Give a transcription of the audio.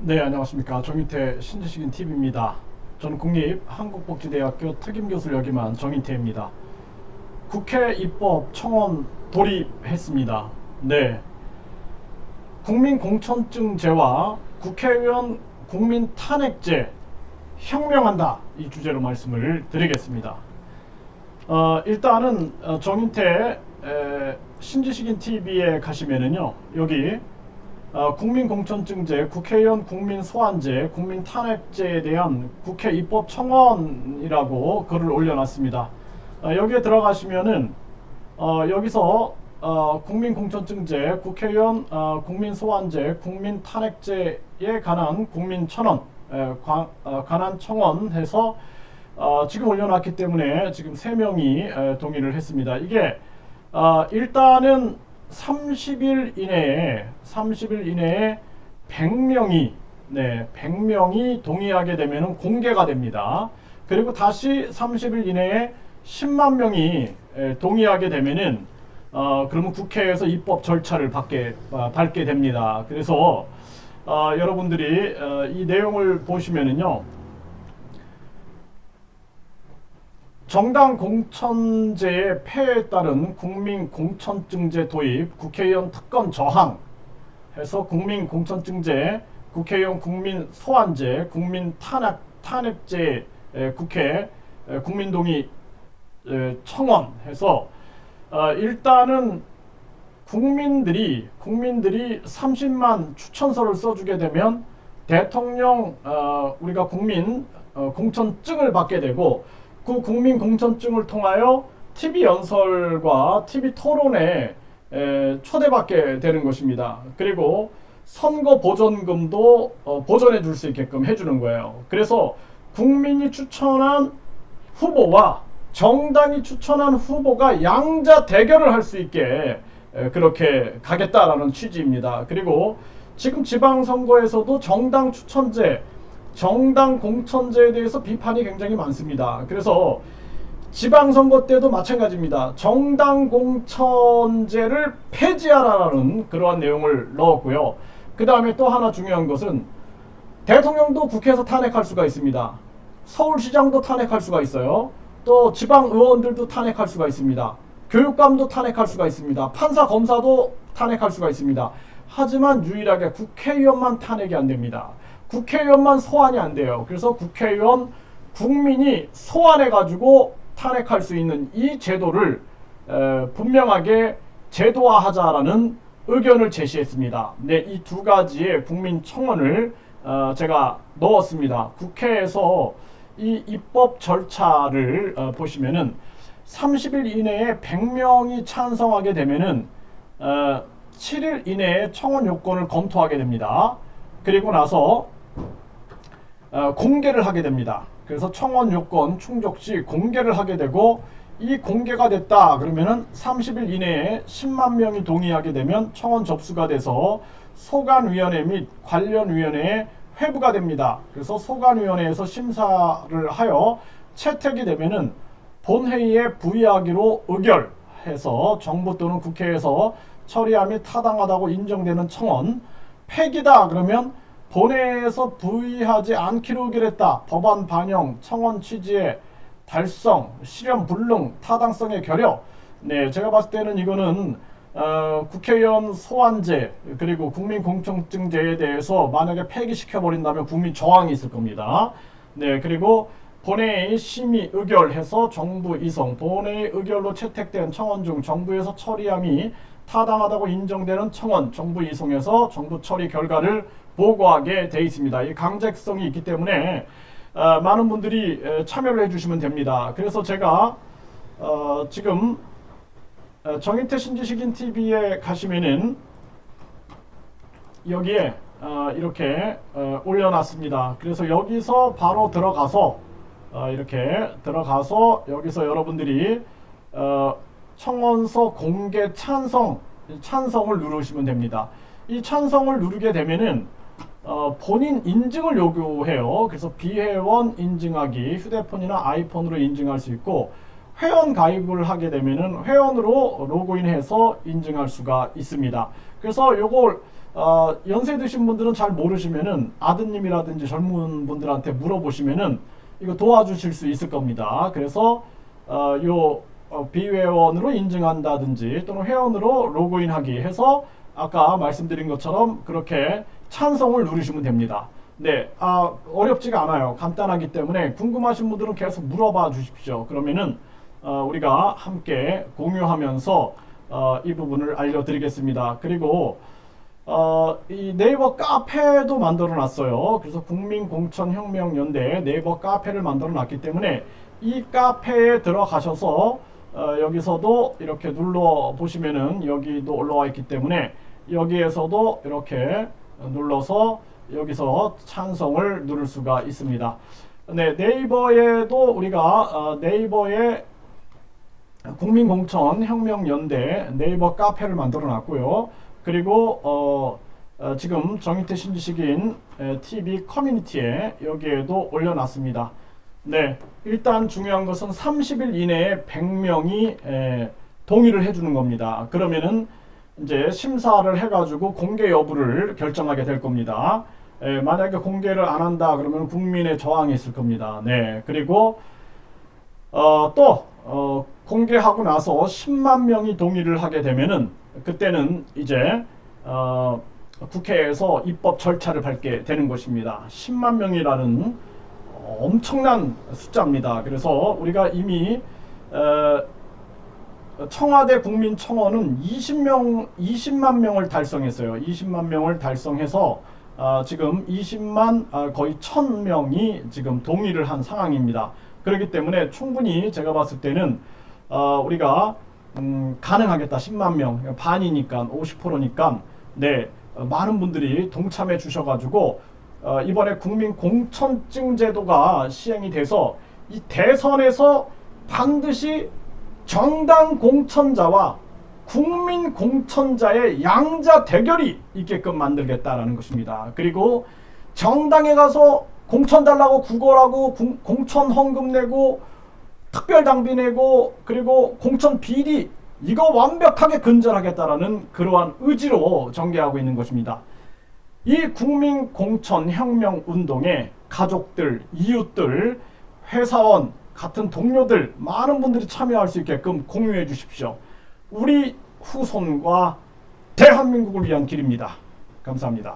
네, 안녕하십니까. 정인태 신지식인 TV입니다. 저는 국립 한국복지대학교 특임교수를 역임한 정인태입니다. 국회 입법 청원 돌입했습니다. 네. 국민공천증제와 국회의원 국민 탄핵제 혁명한다 이 주제로 말씀을 드리겠습니다. 어, 일단은 어, 정인태 에, 신지식인 TV에 가시면은요 여기 어, 국민공천증제, 국회의원 국민소환제, 국민탄핵제에 대한 국회 입법 청원이라고 글을 올려놨습니다. 어, 여기에 들어가시면은 어, 여기서 어, 국민공천증제, 국회의원 어, 국민소환제, 국민탄핵제에 관한 국민천원 어, 관한 청원해서 어, 지금 올려놨기 때문에 지금 세 명이 에, 동의를 했습니다. 이게 어, 일단은 30일 이내에 30일 이내에 100명이 네, 100명이 동의하게 되면은 공개가 됩니다. 그리고 다시 30일 이내에 10만 명이 에, 동의하게 되면은 어, 그러면 국회에서 입법 절차를 받게 어, 밟게 됩니다. 그래서 어, 여러분들이 어, 이 내용을 보시면은요. 정당 공천제의 폐해에 따른 국민 공천증제 도입, 국회의원 특권 저항. 해서 국민 공천증제, 국회의원 국민 소환제, 국민 탄핵 탄핵제 에, 국회 에, 국민동의 에, 청원해서 어, 일단은 국민들이 국민들이 30만 추천서를 써주게 되면 대통령 어, 우리가 국민 어, 공천증을 받게 되고 그 국민 공천증을 통하여 TV 연설과 TV 토론에 에, 초대받게 되는 것입니다. 그리고 선거 보전금도 어, 보전해 줄 수 있게끔 해주는 거예요. 그래서 국민이 추천한 후보와 정당이 추천한 후보가 양자 대결을 할 수 있게 에, 그렇게 가겠다라는 취지입니다. 그리고 지금 지방선거에서도 정당 추천제, 정당 공천제에 대해서 비판이 굉장히 많습니다. 그래서 지방선거 때도 마찬가지입니다. 정당 공천제를 폐지하라는 그러한 내용을 넣었고요. 그 다음에 또 하나 중요한 것은 대통령도 국회에서 탄핵할 수가 있습니다. 서울시장도 탄핵할 수가 있어요. 또 지방 의원들도 탄핵할 수가 있습니다. 교육감도 탄핵할 수가 있습니다. 판사 검사도 탄핵할 수가 있습니다. 하지만 유일하게 국회의원만 탄핵이 안 됩니다. 국회의원만 소환이 안 돼요. 그래서 국회의원 국민이 소환해 가지고 탄핵할 수 있는 이 제도를 에, 분명하게 제도화하자라는 의견을 제시했습니다. 네, 이 두 가지의 국민 청원을 어, 제가 넣었습니다. 국회에서 이 입법 절차를 어, 보시면은 30일 이내에 100명이 찬성하게 되면은 어, 7일 이내에 청원 요건을 검토하게 됩니다. 그리고 나서 어, 공개를 하게 됩니다. 그래서 청원 요건 충족 시 공개를 하게 되고 이 공개가 됐다 그러면은 30일 이내에 10만 명이 동의하게 되면 청원 접수가 돼서 소관위원회 및 관련 위원회에 회부가 됩니다. 그래서 소관위원회에서 심사를 하여 채택이 되면은 본회의에 부의하기로 의결해서 정부 또는 국회에서 처리함이 타당하다고 인정되는 청원 폐기다 그러면 본회의에서 부의하지 않기로 의결했다. 법안 반영, 청원 취지의 달성, 실현 불능, 타당성의 결여. 네, 제가 봤을 때는 이거는 어, 국회의원 소환제 그리고 국민공천증제에 대해서 만약에 폐기시켜 버린다면 국민 저항이 있을 겁니다. 네, 그리고 본회의 심의 의결해서 정부 이송, 본회의 의결로 채택된 청원 중 정부에서 처리함이 타당하다고 인정되는 청원, 정부 이송해서 정부 처리 결과를 보고하게 돼 있습니다. 이 강제성이 있기 때문에 어, 많은 분들이 에, 참여를 해주시면 됩니다. 그래서 제가 어, 지금 어, 정인태 신지식인 TV에 가시면은 여기에 어, 이렇게 어, 올려놨습니다. 그래서 여기서 바로 들어가서 어, 이렇게 들어가서 여기서 여러분들이 어, 청원서 공개 찬성 찬성을 누르시면 됩니다. 이 찬성을 누르게 되면은 어, 본인 인증을 요구해요. 그래서 비회원 인증하기 휴대폰이나 아이폰으로 인증할 수 있고 회원 가입을 하게 되면은 회원으로 로그인해서 인증할 수가 있습니다. 그래서 요걸 어, 연세 드신 분들은 잘 모르시면은 아드님이라든지 젊은 분들한테 물어보시면은 이거 도와주실 수 있을 겁니다. 그래서 어, 요 어, 비회원으로 인증한다든지 또는 회원으로 로그인하기 해서 아까 말씀드린 것처럼 그렇게 찬성을 누르시면 됩니다. 네, 아, 어렵지가 않아요. 간단하기 때문에 궁금하신 분들은 계속 물어봐 주십시오. 그러면은 어, 우리가 함께 공유하면서 어, 이 부분을 알려드리겠습니다. 그리고 어, 이 네이버 카페도 만들어 놨어요. 그래서 국민공천혁명연대 네이버 카페를 만들어 놨기 때문에 이 카페에 들어가셔서 어, 여기서도 이렇게 눌러 보시면은 여기도 올라와 있기 때문에 여기에서도 이렇게 눌러서 여기서 찬성을 누를 수가 있습니다. 네, 네이버에도 우리가 어, 네이버에 국민공천혁명연대 네이버 카페를 만들어 놨고요. 그리고 어, 어, 지금 정인태 신지식인 에, TV 커뮤니티에 여기에도 올려놨습니다. 네, 일단 중요한 것은 30일 이내에 100명이 에, 동의를 해주는 겁니다. 그러면은 이제 심사를 해가지고 공개 여부를 결정하게 될 겁니다. 에, 만약에 공개를 안 한다 그러면 국민의 저항이 있을 겁니다. 네, 그리고 어, 또 어, 공개하고 나서 10만 명이 동의를 하게 되면은 그때는 이제 어, 국회에서 입법 절차를 밟게 되는 것입니다. 10만 명이라는 어, 엄청난 숫자입니다. 그래서 우리가 이미 어, 청와대 국민청원은 20명, 20만 명을 달성했어요. 20만 명을 달성해서 아, 지금 20만 아, 거의 1000명이 지금 동의를 한 상황입니다. 그렇기 때문에 충분히 제가 봤을 때는 어, 우리가 음, 가능하겠다. 10만 명 반이니까 50%니까 네 어, 많은 분들이 동참해 주셔가지고 어, 이번에 국민 공천증 제도가 시행이 돼서 이 대선에서 반드시 정당 공천자와 국민 공천자의 양자 대결이 있게끔 만들겠다라는 것입니다. 그리고 정당에 가서 공천 달라고 구걸하고 공- 공천 헌금 내고 특별 당비 내고 그리고 공천 비리 이거 완벽하게 근절하겠다라는 그러한 의지로 전개하고 있는 것입니다. 이 국민 공천 혁명 운동에 가족들, 이웃들, 회사원, 같은 동료들 많은 분들이 참여할 수 있게끔 공유해 주십시오. 우리 후손과 대한민국을 위한 길입니다. 감사합니다.